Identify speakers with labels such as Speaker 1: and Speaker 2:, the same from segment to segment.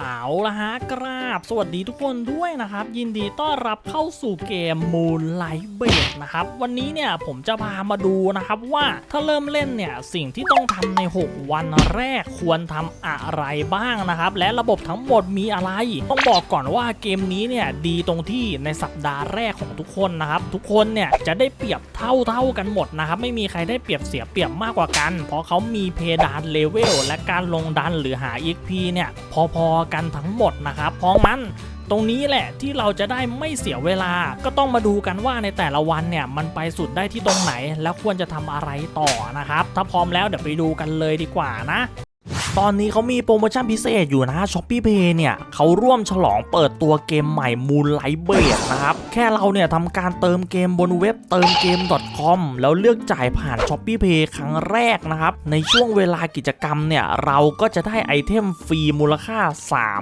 Speaker 1: เอาละฮะกราบ สวัสดีทุกคนด้วยนะครับ ยินดีต้อนรับเข้าสู่เกม Moonlight b a d นะครับ วันนี้เนี่ยผมจะพามาดูนะครับว่าถ้าเริ่มเล่นเนี่ย สิ่งที่ต้องทำใน 6 วันแรกควรทำอะไรบ้างนะครับ และระบบทั้งหมดมีอะไร ต้องบอกก่อนว่าเกมนี้เนี่ยดีตรงที่ในสัปดาห์แรกของทุกคนนะครับ ทุกคนเนี่ยจะได้เปรียบเท่าเท่าๆกันหมดนะครับไม่มีใครได้เปรียบเสียเปรียบมากกว่ากัน เพราะเขามีเพดานเลเวลและการลงดันหรือหา XP เนี่ยพอๆกันทั้งหมดนะครับ เพราะมันตรงนี้แหละที่เราจะได้ไม่เสียเวลา ก็ต้องมาดูกันว่าในแต่ละวันเนี่ยมันไปสุดได้ที่ตรงไหน แล้วควรจะทำอะไรต่อนะครับ ถ้าพร้อมแล้วเดี๋ยวไปดูกันเลยดีกว่านะ ตอนนี้เขามีโปรโมชั่นพิเศษอยู่นะ s h o p e e Pay เนี่ยเขาร่วมฉลองเปิดตัวเกมใหม่ Moonlight b นะครับ แค่เราเนี่ยทำการเติมเกมบนเว็บเติมเกม .com แล้วเลือกจ่ายผ่าน s h o p e e Pay ครั้งแรกนะครับ ในช่วงเวลากิจกรรมเนี่ย เราก็จะได้ไอเทมฟรีมูลค่า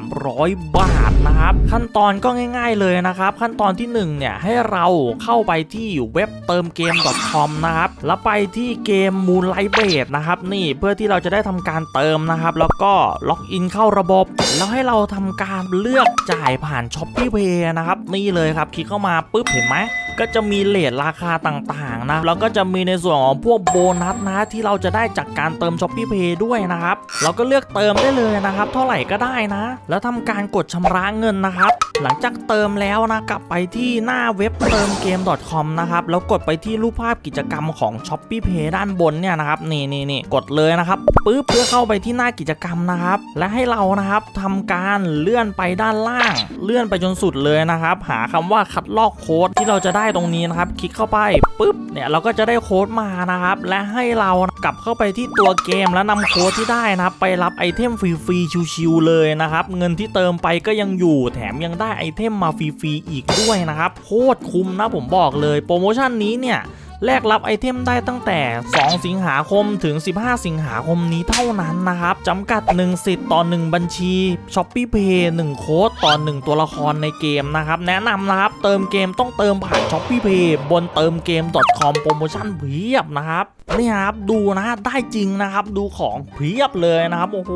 Speaker 1: 300 บาทนะครับ ขั้นตอนก็ง่าย ๆเลยนะครับ ขั้นตอนที่1เนี่ยให้เราเข้าไปที่เว็บเติมเกม .com นะครับแล้วไปที่เกม Moonlight b นะครับนี่เพื่อที่เราจะได้ทำการเติมนะครับแล้วก็ล็อกอินเข้าระบบ แล้วให้เราทำการเลือกจ่ายผ่าน s h o p e e Pay นะครับ นี่เลยครับ คลิกเข้ามาปุ๊บเห็นไหม ก็จะมีเลทราคาต่างๆนะแล้วก็จะมีในส่วนของพวกโบนัสนะที่เราจะได้จากการเติม s h o p e e Pay ด้วยนะครับเราก็เลือกเติมได้เลยนะครับ เท่าไหร่ก็ได้นะ แล้วทำการกดชำระเงินนะครับ หลังจากเติมแล้วนะกลับไปที่หน้าเว็บเติมเกม .com นะครับแล้วกดไปที่รูปภาพกิจกรรมของ s h o p e e Pay ด้านบนเนี่ยนะครับนี่นี่นี่กดเลยนะครับปึ๊บเพื่อเข้าไปที่หน้ากิจกรรมนะครับ และให้เรานะครับทำการเลื่อนไปด้านล่าง เลื่อนไปจนสุดเลยนะครับ หาคำว่าคัดลอกโค้ดที่เราจะได้ตรงนี้นะครับ คลิกเข้าไปปุ๊บเนี่ยเราก็จะได้โค้ดมานะครับ และให้เรากลับเข้าไปที่ตัวเกมแล้วนำโค้ดที่ได้นะครับ ไปรับไอเทมฟรีๆชิวๆเลยนะครับ เงินที่เติมไปก็ยังอยู่แถมยังได้ไอเทมมาฟรีๆอีกด้วยนะครับโคตรคุ้มนะผมบอกเลยโปรโมชั่นนี้เนี่ย แลกรับไอเทมได้ตั้งแต่ 2 สิงหาคมถึง 15 สิงหาคมนี้เท่านั้นนะครับจำกัด 1 สิทธิ์ต่อ 1 บัญชี s h o p e e Pay 1 โค้ดต่อ 1 ตัวละครในเกมนะครับ แนะนำนะครับ เติมเกมต้องเติมผ่าน s h o p e e Pay บนเติมเกม .com โปรโมชั่นเพียบนะครับนี่ครับดูนะได้จริงนะครับ ดูของเพียบเลยนะครับโอ้โห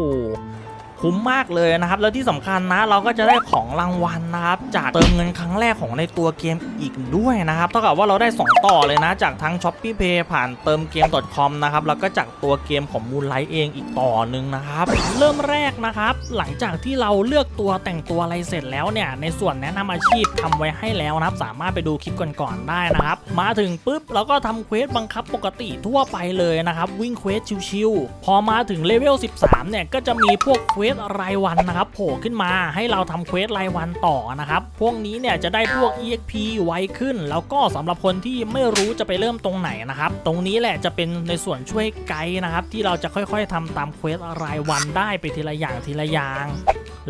Speaker 1: คุ้มมากเลยนะครับ แล้วที่สำคัญนะเราก็จะได้ของรางวัลนะครับ จากเติมเงินครั้งแรกของในตัวเกมอีกด้วยนะครับ เท่ากับว่าเราได้ 2 ต่อเลยนะ จากทั้ง s h o p e e Pay ผ่านเติมเกม .com นะครับ แล้วก็จากตัวเกมของ Moonlight เองอีกต่อหนึ่งนะครับ เริ่มแรกนะครับ หลังจากที่เราเลือกตัวแต่งตัวอะไรเสร็จแล้วเนี่ย ในส่วนแนะนำอาชีพทำไว้ให้แล้วนะครับ สามารถไปดูคลิปก่อนๆได้นะครับ มาถึงปุ๊บเราก็ทำเควสบังคับปกติทั่วไปเลยนะครับ วิ่งเควสชิวๆพอมาถึงเลเวล 13 เนี่ยก็จะมีพวกเควสรายวันนะครับโผล่ขึ้นมาให้เราทำเควสรายวันต่อนะครับ พวกนี้เนี่ยจะได้พวก EXP ไวขึ้น แล้วก็สำหรับคนที่ไม่รู้จะไปเริ่มตรงไหนนะครับ ตรงนี้แหละจะเป็นในส่วนช่วยไกด์นะครับ ที่เราจะค่อยๆทำตามเควสรายวันได้ไปทีละอย่างทีละอย่าง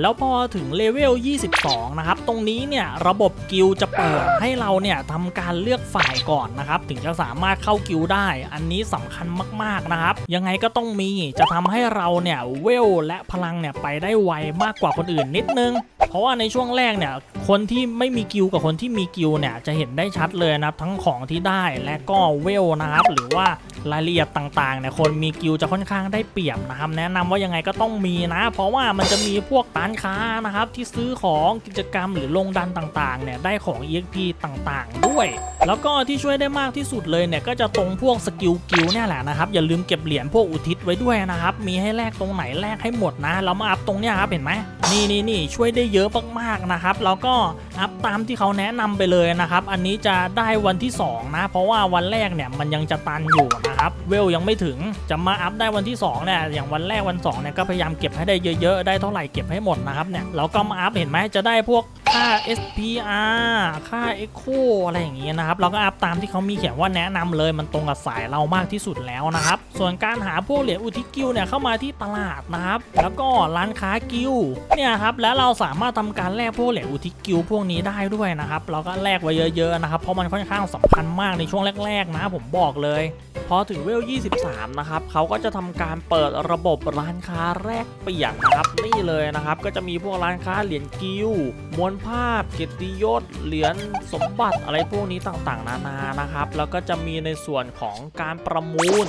Speaker 1: แล้วพอถึงเลเวล 22 นะครับ ตรงนี้เนี่ยระบบกิลจะเปิดให้เราเนี่ยทำการเลือกฝ่ายก่อนนะครับ ถึงจะสามารถเข้ากิลได้ อันนี้สำคัญมากๆนะครับ ยังไงก็ต้องมีจะทำให้เราเนี่ยเวลและพลังเนี่ยไปได้ไวมากกว่าคนอื่นนิดนึง เพราะว่าในช่วงแรกเนี่ย คนที่ไม่มีกิลกับคนที่มีกิลเนี่ยจะเห็นได้ชัดเลยนะครับ ทั้งของที่ได้และก็เวลนะครับ หรือว่ารายละเอียดต่างๆเนี่ยคนมีกิลจะค่อนข้างได้เปรียบนะครับแนะนำว่ายังไงก็ต้องมีนะ เพราะว่ามันจะมีพวกร้านค้านะครับที่ซื้อของกิจกรรมหรือลงดันต่างๆเนี่ยได้ของ EXP ต่างๆ ด้วย แล้วก็ที่ช่วยได้มากที่สุดเลยเนี่ยก็จะตรงพวกสกิลกิลเนี่ยแหละนะครับอย่าลืมเก็บเหรียญพวกอุทิศไว้ด้วยนะครับมีให้แลกตรงไหนแลกให้หมดนะเรามาอัพตรงเนี้ยครับเห็นไหมนี่นี่นี่ช่วยได้เยอะมากๆนะครับแล้วก็อัพตามที่เขาแนะนำไปเลยนะครับอันนี้จะได้วันที่สองนะ เพราะว่าวันแรกเนี่ยมันยังจะตันอยู่นะครับเวลยังไม่ถึงจะมาอัพได้วันที่สองเนี่ยอย่างวันแรกวันสองเนี่ยก็พยายามเก็บให้ได้เยอะๆได้เท่าไหร่เก็บให้หมดนะครับเนี่ยเราก็มาอัพเห็นไหมจะได้พวก ค่า SPR ค่า Echo อะไรอย่างเงี้ยนะครับ เราก็อัพตามที่เขามีเขียนว่าแนะนำเลยมันตรงกับสายเรามากที่สุดแล้วนะครับ ส่วนการหาพวกเหรียญอุทิกิลเนี่ยเข้ามาที่ตลาดนะครับ แล้วก็ร้านค้ากิลเนี่ยครับ แล้วเราสามารถทำการแลกพวกเหรียญอุทิกิลพวกนี้ได้ด้วยนะครับ เราก็แลกไว้เยอะๆนะครับ เพราะมันค่อนข้างสำคัญมากในช่วงแรกๆนะผมบอกเลยพอถึงเวล 23 นะครับเขาก็จะทำการเปิดระบบร้านค้าแรกเปลี่ยนนะครับนี่เลยนะครับ ก็จะมีพวกร้านค้าเหรียญกิลมวนภาพเกียรติยศเหรียญสมบัติอะไรพวกนี้ต่างๆ นานานะครับ แล้วก็จะมีในส่วนของการประมูล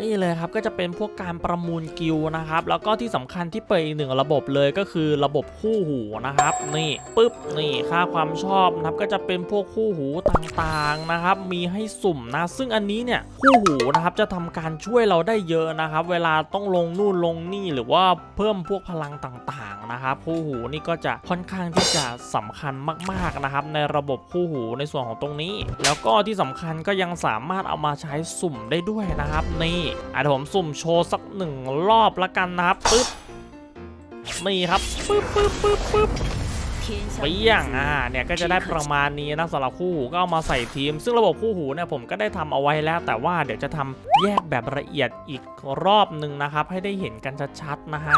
Speaker 1: นี่เลยครับก็จะเป็นพวกการประมูลกิลนะครับแล้วก็ที่สำคัญที่เปิดอีกหนึ่งระบบเลยก็คือระบบคู่หูนะครับนี่ปึ๊บนี่ค่าความชอบนะครับก็จะเป็นพวกคู่หูต่างๆนะครับมีให้สุ่มนะซึ่งอันนี้เนี่ยคู่หูนะครับจะทำการช่วยเราได้เยอะนะครับ เวลาต้องลงนู่นลงนี่หรือว่าเพิ่มพวกพลังต่างๆนะครับคู่หูนี่ก็จะค่อนข้างที่จะสำคัญมากๆนะครับในระบบคู่หูในส่วนของตรงนี้ แล้วก็ที่สำคัญก็ยังสามารถเอามาใช้สุ่มได้ด้วยนะครับนี่อะเดี๋ยวผมสุ่มโชว์สักหนึ่งรอบละกันนะครับปึ๊บนี่ครับปึ๊บปึ๊บปึ๊บปึ๊บเปี้ยงอ่าเนี่ยก็จะได้ประมาณนี้นะสำหรับคู่หูก็เอามาใส่ทีม ซึ่งระบบคู่หูเนี่ยผมก็ได้ทำเอาไว้แล้ว แต่ว่าเดี๋ยวจะทำแยกแบบละเอียดอีกรอบหนึ่งนะครับ ให้ได้เห็นกันชัดๆนะฮะ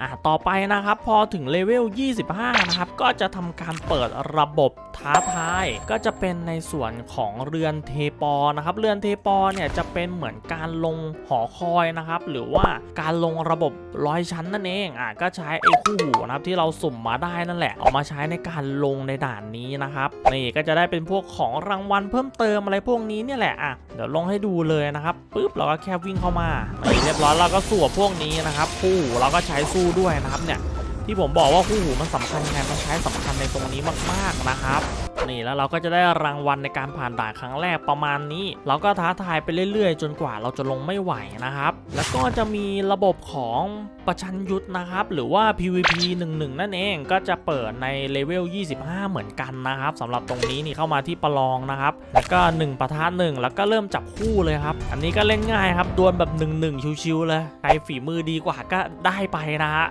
Speaker 1: อ่าต่อไปนะครับพอถึงเลเวล 25 นะครับ ก็จะทำการเปิดระบบท้าทายก็จะเป็นในส่วนของเรือนเทปอนะครับ เรือนเทปอเนี่ยจะเป็นเหมือนการลงหอคอยนะครับ หรือว่าการลงระบบร้อยชั้นนั่นเองอ่าก็ใช้ไอ้คู่หูนะครับที่เราสุ่มมาได้นั่นแหละ เอามาใช้ในการลงในด่านนี้นะครับนี่ก็จะได้เป็นพวกของรางวัลเพิ่มเติมอะไรพวกนี้เนี่ยแหละอะเดี๋ยวลงให้ดูเลยนะครับปุ๊บเราก็แค่วิ่งเข้ามานี่เรียบร้อยเราก็สู้พวกนี้นะครับคู่เราก็ใช้สู้ด้วยนะครับเนี่ยที่ผมบอกว่าคู่หูมันสำคัญยังไงมันใช้สำคัญในตรงนี้มากๆนะครับ นี่แล้วเราก็จะได้รางวัลในการผ่านด่านครั้งแรกประมาณนี้ เราก็ท้าทายไปเรื่อยๆ จนกว่าเราจะลงไม่ไหวนะครับ แล้วก็จะมีระบบของประชันยุทธนะครับ หรือว่า PVP 1 1 นั่นเองก็จะเปิดในเลเวล 25 เหมือนกันนะครับสำหรับตรงนี้นี่เข้ามาที่ประลองนะครับ แล้วก็ 1 ประทะ1แล้วก็เริ่มจับคู่เลยครับ อันนี้ก็เล่นง่ายครับดวลแบบ 1 1 ชิวๆเลยใครฝีมือดีกว่าก็ได้ไปนะฮะ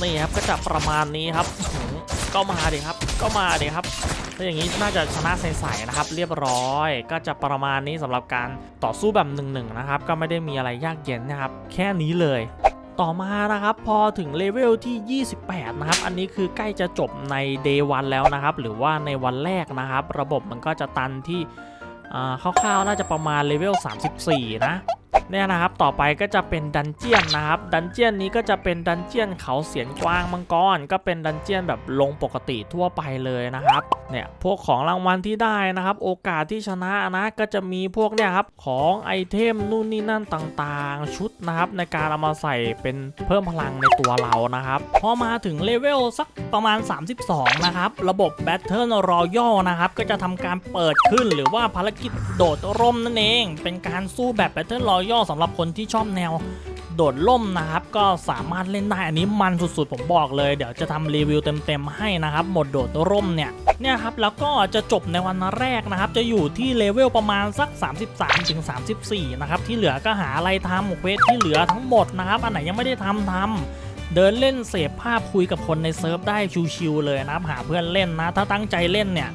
Speaker 1: นี่ครับก็จะประมาณนี้ครับ ก็มาดิครับ ก็มาดิครับถ้าอย่างนี้น่าจะชนะใสๆนะครับ เรียบร้อย ก็จะประมาณนี้สำหรับการต่อสู้แบบหนึ่งๆนะครับ ก็ไม่ได้มีอะไรยากเย็นนะครับ แค่นี้เลย ต่อมานะครับ พอถึงเลเวลที่ 28 นะครับ อันนี้คือใกล้จะจบใน Day 1แล้วนะครับ หรือว่าในวันแรกนะครับ ระบบมันก็จะตันที่อ่าคร่าวๆน่าจะประมาณเลเวล 34 นะ เนี่ยนะครับต่อไปก็จะเป็นดันเจียนนะครับ ดันเจียนนี้ก็จะเป็นดันเจียนเขาเสียนกวางมังกร ก็เป็นดันเจียนแบบลงปกติทั่วไปเลยนะครับเนี่ยพวกของรางวัลที่ได้นะครับ โอกาสที่ชนะนะก็จะมีพวกเนี่ยครับของไอเทมนู่นนี่นั่นต่างๆ ชุดนะครับในการเอามาใส่เป็นเพิ่มพลังในตัวเรานะครับพอมาถึงเลเวลสักประมาณ 32 นะครับ ระบบ Battle Royale นะครับ ก็จะทำการเปิดขึ้นหรือว่าภารกิจโดดร่มนั่นเอง เป็นการสู้แบบ Battle Royale สำหรับคนที่ชอบแนวโดดล่มนะครับ ก็สามารถเล่นได้อันนี้มันสุดๆ ผมบอกเลย เดี๋ยวจะทำรีวิวเต็มๆให้นะครับ หมดโดดร่มเนี่ยเนี่ยครับแล้วก็จะจบในวันแรกนะครับ จะอยู่ที่เลเวลประมาณสัก 33ถึง34 นะครับ ที่เหลือก็หาอะไรทำเควสที่เหลือทั้งหมดนะครับ อันไหนยังไม่ได้ทำทำเดินเล่นเสพภาพคุยกับคนในเซิร์ฟได้ชิวๆเลยนะครับ หาเพื่อนเล่นนะ ถ้าตั้งใจเล่นเนี่ย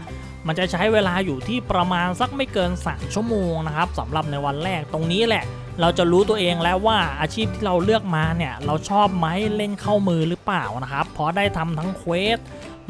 Speaker 1: มันจะใช้เวลาอยู่ที่ประมาณสักไม่เกิน 3 ชั่วโมงนะครับสำหรับในวันแรกตรงนี้แหละ เราจะรู้ตัวเองแล้วว่าอาชีพที่เราเลือกมาเนี่ยเราชอบไหมเล่นเข้ามือหรือเปล่านะครับเพราะได้ทำทั้งเควส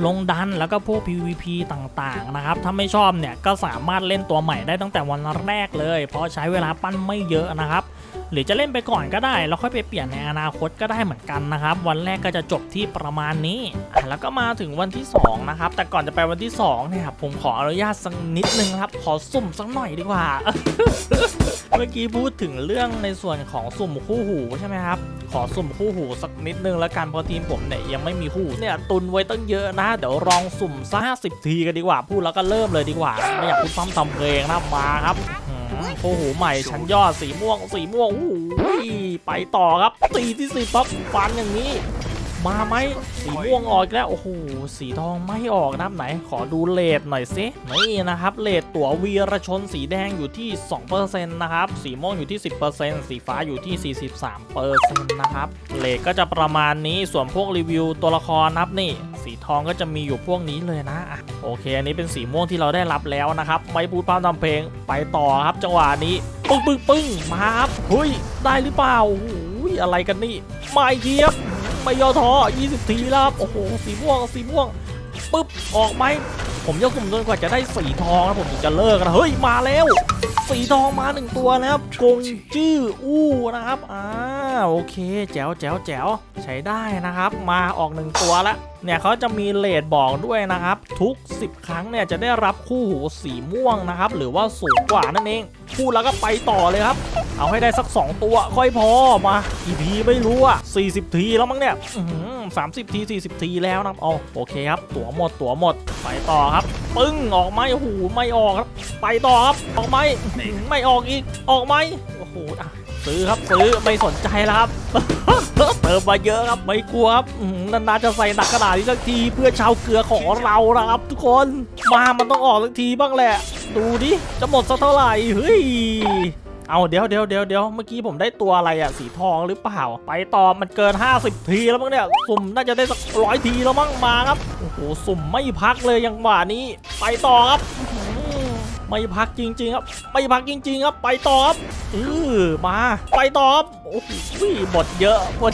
Speaker 1: ลงดันแล้วก็พวก PVP ต่างๆนะครับ ถ้าไม่ชอบเนี่ยก็สามารถเล่นตัวใหม่ได้ตั้งแต่วันแรกเลย เพราะใช้เวลาปั้นไม่เยอะนะครับ หรือจะเล่นไปก่อนก็ได้ แล้วค่อยไปเปลี่ยนในอนาคตก็ได้เหมือนกันนะครับ วันแรกก็จะจบที่ประมาณนี้ แล้วก็มาถึงวันที่2นะครับ แต่ก่อนจะไปวันที่2เนี่ยผมขออนุญาตสักนิดนึงครับ ขอสุ่มสักหน่อยดีกว่า เมื่อกี้พูดถึงเรื่องในส่วนของสุ่มคู่หูใช่ไหมครับ ขอสุ่มคู่หูสักนิดนึงแล้วกันเพราะทีมผมเนี่ยยังไม่มีคู่หูเนี่ยตุนไว้ตั้งเยอะนะ เดี๋ยวลองสุ่มสักห้าสิบทีกันดีกว่าพูดแล้วก็เริ่มเลยดีกว่า ไม่อยากพูดซ้ำทำเพลงนะมาครับคู่หูใหม่ชั้นยอดสีม่วงสีม่วงโอ้โหไปต่อครับตีที่สิบปั๊บฟันอย่างนี้ มาไหมสีม่วงออกแล้ว โอ้โห สีทองไม่ออกนะครับไหน ขอดูเลทหน่อยสินี่นะครับ เลทตั๋ววีรชนสีแดงอยู่ที่ 2%นะครับ สีม่วงอยู่ที่ 10%สีฟ้าอยู่ที่ 43%นะครับ เลทก็จะประมาณนี้ ส่วนพวกรีวิวตัวละครนับนี่ สีทองก็จะมีอยู่พวกนี้เลยนะอะโอเค อันนี้เป็นสีม่วงที่เราได้รับแล้วนะครับ ไม่พูดพร่ำทำเพลง ไปต่อครับ จังหวะนี้ ปึ้งปึ้งปึ้งมาครับ เฮ้ย ได้หรือเปล่าโอ้โหอะไรกันนี่ มาอีกทีครับ ไม่ย่อท้อ20 ทีแล้วครับโอ้โหสีม่วงสีม่วงปึ๊บออกไหมผมจะสุ่มจนกว่าจะได้สีทองนะผมถึงจะเลิกนะเฮ้ยมาแล้ว สีทองมาหนึ่งตัวนะครับกงจื้ออู้นะครับอ่า โอเคแจ๋วแจ๋วแจ๋วใช้ได้นะครับ มาออกหนึ่งตัวละเนี่ยเขาจะมีเลทบอกด้วยนะครับ ทุก 10 ครั้งเนี่ยจะได้รับคู่หูสีม่วงนะครับ หรือว่าสูงกว่านั่นเองพูดแล้วก็ไปต่อเลยครับ เอาให้ได้สัก 2 ตัวค่อยพอมากี่ทีไม่รู้อะ40 ทีแล้วมั้งเนี่ยสามสิบที 40 ทีแล้วนะครับเอาโอเคครับ ตั๋วหมดตั๋วหมดไปต่อครับ ปึ้งออกไหมโอ้โหไม่ออกครับ ไปต่อครับออกไหมอื้อหือไม่ออกอีกออกไหมโอ้โหอะ ซื้อครับซื้อไม่สนใจแล้วครับเติมมาเยอะครับไม่กลัวครับนานๆจะใส่หนักกระดาษนี้สักทีเพื่อชาวเกลือของเรานะครับ ทุกคนมามันต้องออกสักทีบ้างแหละ ดูดิจะหมดสักเท่าไหร่เฮ้ยเอาเดี๋ยวเดี๋ยวเดี๋ยวเดี๋ยวเมื่อกี้ผมได้ตัวอะไรอะสีทองหรือเปล่า ไปต่อมันเกิน 50 ทีแล้วมั้งเนี่ย สุ่มน่าจะได้สักร้อยทีแล้วมั้งมาครับ โอ้โห สุ่มไม่พักเลยยังหวะนี้ ไปต่อครับ ไม่พักจริงๆครับไม่พักจริงๆครับไปต่อครับเออมาไปต่อครับโอ้โหมดเยอะหมด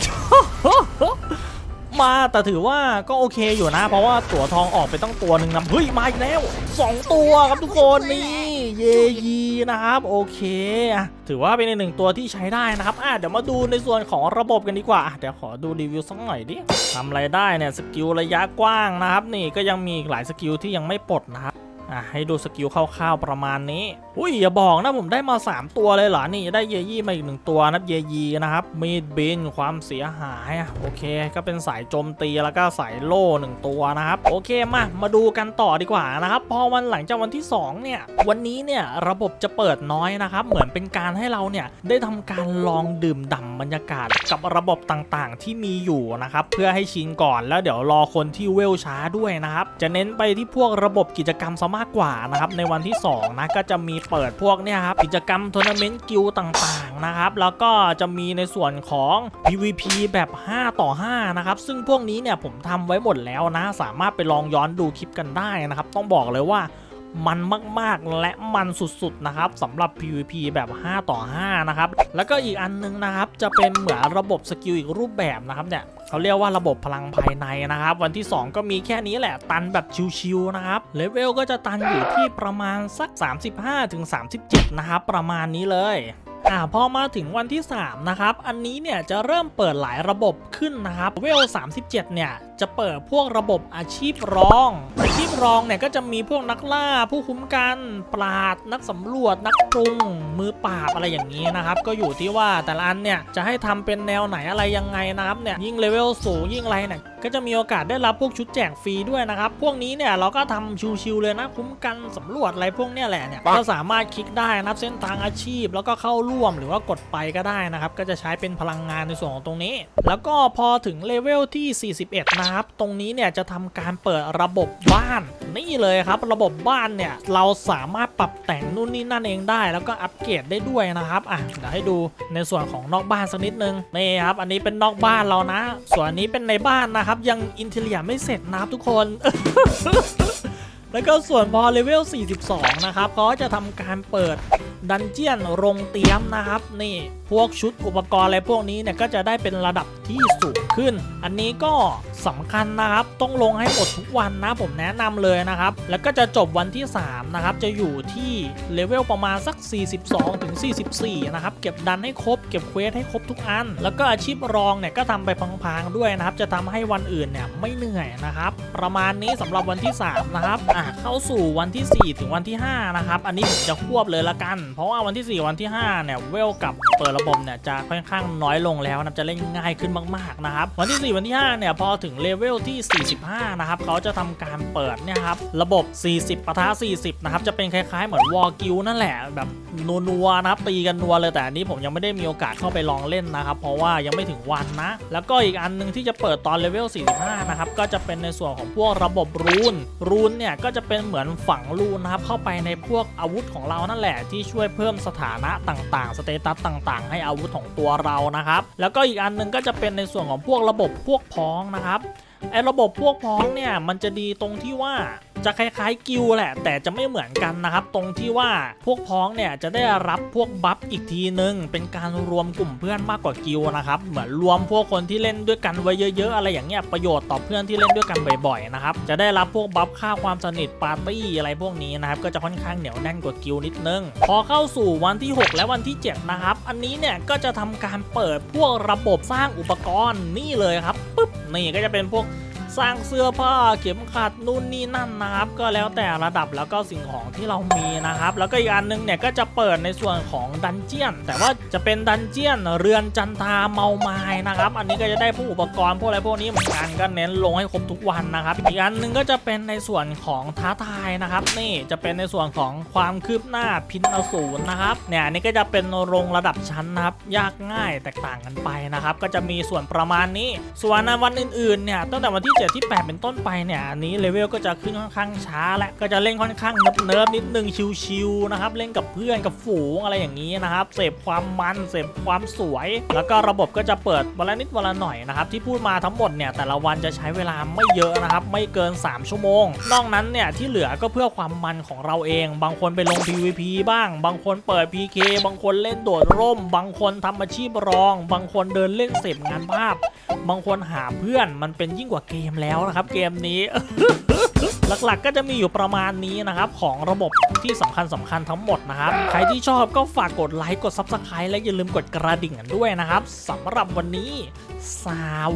Speaker 1: มาแต่ถือว่าก็โอเคอยู่นะ เพราะว่าตั๋วทองออกไปต้องตัวหนึ่งนะเฮ้ยมาอีกแล้ว 2 ตัวครับทุกคนนี่เยยีนะครับโอเค ถือว่าเป็นหนึ่งตัวที่ใช้ได้นะครับอะเดี๋ยวมาดูในส่วนของระบบกันดีกว่าเดี๋ยวขอดูรีวิวสักหน่อยดิทำอะไรได้เนี่ยสกิลระยะกว้างนะครับ นี่ก็ยังมีหลายสกิลที่ยังไม่ปลดนะครับ อะให้ดูสกิลคร่าวๆประมาณนี้ อุ้ยอย่าบอกนะผมได้มา 3 ตัวเลยเหรอ นี่ได้เยยี่มาอีกหนึ่งตัวนะเยยีนะครับ มีดบินความเสียหายอะโอเค ก็เป็นสายโจมตีแล้วก็สายโล่หนึ่งตัวนะครับ โอเคมามาดูกันต่อดีกว่านะครับ พอวันหลังจากวันที่ 2 เนี่ย วันนี้เนี่ยระบบจะเปิดน้อยนะครับ เหมือนเป็นการให้เราเนี่ยได้ทำการลองดื่มด่ำบรรยากาศกับระบบต่างๆ ที่มีอยู่นะครับเพื่อให้ชินก่อนแล้วเดี๋ยวรอคนที่เวลช้าด้วยนะครับจะเน้นไปที่พวกระบบกิจกรรมซะมาากกว่านะครับในวันที่2นะก็จะมีเปิดพวกเนี่ยครับกิจกรรมทัวร์นาเมนต์กิลต่างๆนะครับแล้วก็จะมีในส่วนของ PVP แบบ 5 ต่อ 5 นะครับ ซึ่งพวกนี้เนี่ยผมทำไว้หมดแล้วนะ สามารถไปลองย้อนดูคลิปกันได้นะครับ ต้องบอกเลยว่า มันมากๆ และมันสุดๆนะครับสำหรับ PVP แบบ 5 ต่อ 5 นะครับ แล้วก็อีกอันนึงนะครับ จะเป็นเหมือนระบบสกิลอีกรูปแบบนะครับเนี่ยเขาเรียกว่าระบบพลังภายในนะครับ วันที่ 2 ก็มีแค่นี้แหละตันแบบชิวๆนะครับเลเวลก็จะตันอยู่ที่ประมาณสัก 35-37 นะครับ ประมาณนี้เลย อ่าพอมาถึงวันที่ 3 นะครับ อันนี้เนี่ยจะเริ่มเปิดหลายระบบขึ้นนะครับเวล 37 เนี่ยจะเปิดพวกระบบอาชีพรอง อาชีพรองเนี่ยก็จะมีพวกนักล่า ผู้คุ้มกันปราดนักสำรวจ นักปรุง มือปราบอะไรอย่างนี้นะครับ ก็อยู่ที่ว่าแต่ละอันเนี่ยจะให้ทำเป็นแนวไหนอะไรยังไงนะครับเนี่ยยิ่งเลเวลสูงยิ่งอะไรเนี่ย ก็จะมีโอกาสได้รับพวกชุดแจกฟรีด้วยนะครับ พวกนี้เนี่ยเราก็ทำชิวๆเลยนะคุ้มกันสำรวจอะไรพวกเนี้ยแหละเนี่ยก็สามารถคลิกได้นะครับเส้นทางอาชีพ แล้วก็เข้าร่วมหรือว่ากดไปก็ได้นะครับก็จะใช้เป็นพลังงานในส่วนของตรงนี้ แล้วก็พอถึงเลเวลที่ 41 นะครับ ตรงนี้เนี่ยจะทำการเปิดระบบบ้านนี่เลยครับ ระบบบ้านเนี่ยเราสามารถปรับแต่งนู่นนี่นั่นเองได้ แล้วก็อัปเกรดได้ด้วยนะครับอะเดี๋ยวให้ดูในส่วนของนอกบ้านสักนิดนึงนี่ครับอันนี้เป็นนอกบ้านเรานะ ส่วนอันนี้เป็นในบ้านนะครับยังอินเทเลียไม่เสร็จนะครับทุกคน แล้วก็ส่วนพอเลเวล 42 นะครับเขาก็จะทำการเปิดดันเจียนโรงเตียมนะครับ นี่พวกชุดอุปกรณ์อะไรพวกนี้เนี่ยก็จะได้เป็นระดับที่สูงขึ้น อันนี้ก็สำคัญนะครับ ต้องลงให้หมดทุกวันนะผมแนะนำเลยนะครับ แล้วก็จะจบวันที่ 3 นะครับ จะอยู่ที่เลเวลประมาณสัก 42ถึง44 นะครับ เก็บดันให้ครบ เก็บเควสให้ครบทุกอัน แล้วก็อาชีพรองเนี่ยก็ทำไปพังๆด้วยนะครับ จะทำให้วันอื่นเนี่ยไม่เหนื่อยนะครับ ประมาณนี้สำหรับวันที่ 3 นะครับอะเข้าสู่วันที่ 4 ถึงวันที่ 5 นะครับ อันนี้ผมจะควบเลยละกัน เพราะว่าวันที่ 4 วันที่ 5 เนี่ย เวลกับเปิดระบบเนี่ยจะค่อนข้างน้อยลงแล้วนะจะเล่นง่ายขึ้นมากๆนะครับ วันที่ 4 วันที่ 5 เนี่ยพอถึงเลเวลที่ 45 นะครับเขาจะทำการเปิดเนี่ยครับระบบ 40ปะทะ40 นะครับ จะเป็นคล้ายๆ เหมือนวอลกิลนั่นแหละแบบนัวๆนะครับตีกันนัวเลยแต่อันนี้ผมยังไม่ได้มีโอกาสเข้าไปลองเล่นนะครับ เพราะว่ายังไม่ถึงวันนะ แล้วก็อีกอันหนึงที่จะเปิดตอนเลเวล45 นะครับก็จะเป็นในส่วนของพวกระบบรูนรูนเนี่ยก็จะเป็นเหมือนฝังรูนะครับเข้าไปในพวกอาวุธของเรานั่นแหละที่ช่วยเพิ่มสถานะต่างๆ สเตตัสต่างๆ ให้อาวุธของตัวเรานะครับแล้วก็อีกอันหนึงก็จะเป็นในส่วนของพวกระบบพวกพ้องนะครับไอ้ระบบพวกพ้องเนี่ยมันจะดีตรงที่ว่า จะคล้ายๆกิลแหละ แต่จะไม่เหมือนกันนะครับ ตรงที่ว่าพวกพ้องเนี่ยจะได้รับพวกบัฟอีกทีนึง เป็นการรวมกลุ่มเพื่อนมากกว่ากิลนะครับ เหมือนรวมพวกคนที่เล่นด้วยกันไว้เยอะๆ อะไรอย่างเงี้ยประโยชน์ต่อเพื่อนที่เล่นด้วยกันบ่อยๆนะครับจะได้รับพวกบัฟค่าความสนิทปาร์ตี้อะไรพวกนี้นะครับก็จะค่อนข้างเหนียวแน่นกว่ากิลนิดนึง พอเข้าสู่วันที่ 6 และวันที่ 7 นะครับ อันนี้เนี่ยก็จะทำการเปิดพวกระบบสร้างอุปกรณ์นี่เลยครับปุ๊บนี่ก็จะเป็นพวก สร้างเสื้อผ้าเข็มขัดนู่นนี่นั่นนะครับ ก็แล้วแต่ระดับแล้วก็สิ่งของที่เรามีนะครับ แล้วก็อีกอันหนึงเนี่ยก็จะเปิดในส่วนของดันเจียน แต่ว่าจะเป็นดันเจียนเรือนจันทาเมาไม้นะครับ อันนี้ก็จะได้พวกอุปกรณ์พวกอะไรพวกนี้เหมือนกันก็เน้นลงให้ครบทุกวันนะครับ อีกอันหนึงก็จะเป็นในส่วนของท้าทายนะครับ นี่จะเป็นในส่วนของความคืบหน้าพินอสูรนะครับเนี่ยอันนี้ก็จะเป็นโรงระดับชั้นนะครับยากง่ายแตกต่างกันไปนะครับ ก็จะมีส่วนประมาณนี้ ส่วนในวันอื่นๆเนี่ยตั้งแต่วันที่7 ที่ 8 เป็นต้นไปเนี่ยอันนี้เลเวลก็จะขึ้นค่อนข้างช้าและก็จะเล่นค่อนข้างเนิบๆนิดนึงชิวๆนะครับเล่นกับเพื่อนกับฝูงอะไรอย่างนี้นะครับเสพความมันเสพความสวย แล้วก็ระบบก็จะเปิดวันละนิดวันละหน่อยนะครับที่พูดมาทั้งหมดเนี่ยแต่ละวันจะใช้เวลาไม่เยอะนะครับไม่เกิน 3 ชั่วโมง นอกนั้นเนี่ยที่เหลือก็เพื่อความมันของเราเอง บางคนไปลง PVP บ้าง บางคนเปิด PK บางคนเล่นโดดร่ม บางคนทำอาชีพรอง บางคนเดินเล่นเสพงานภาพ บางคนหาเพื่อนมันเป็นยิ่งกว่าเกมแล้วนะครับเกมนี้ หลักๆก็จะมีอยู่ประมาณนี้นะครับ ของระบบที่สำคัญสำคัญทั้งหมดนะครับ ใครที่ชอบก็ฝากกดไลค์กดซับสไครต์และอย่าลืมกดกระดิ่งกันด้วยนะครับสำหรับวันนี้ ส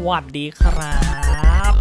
Speaker 1: วัสดีครับ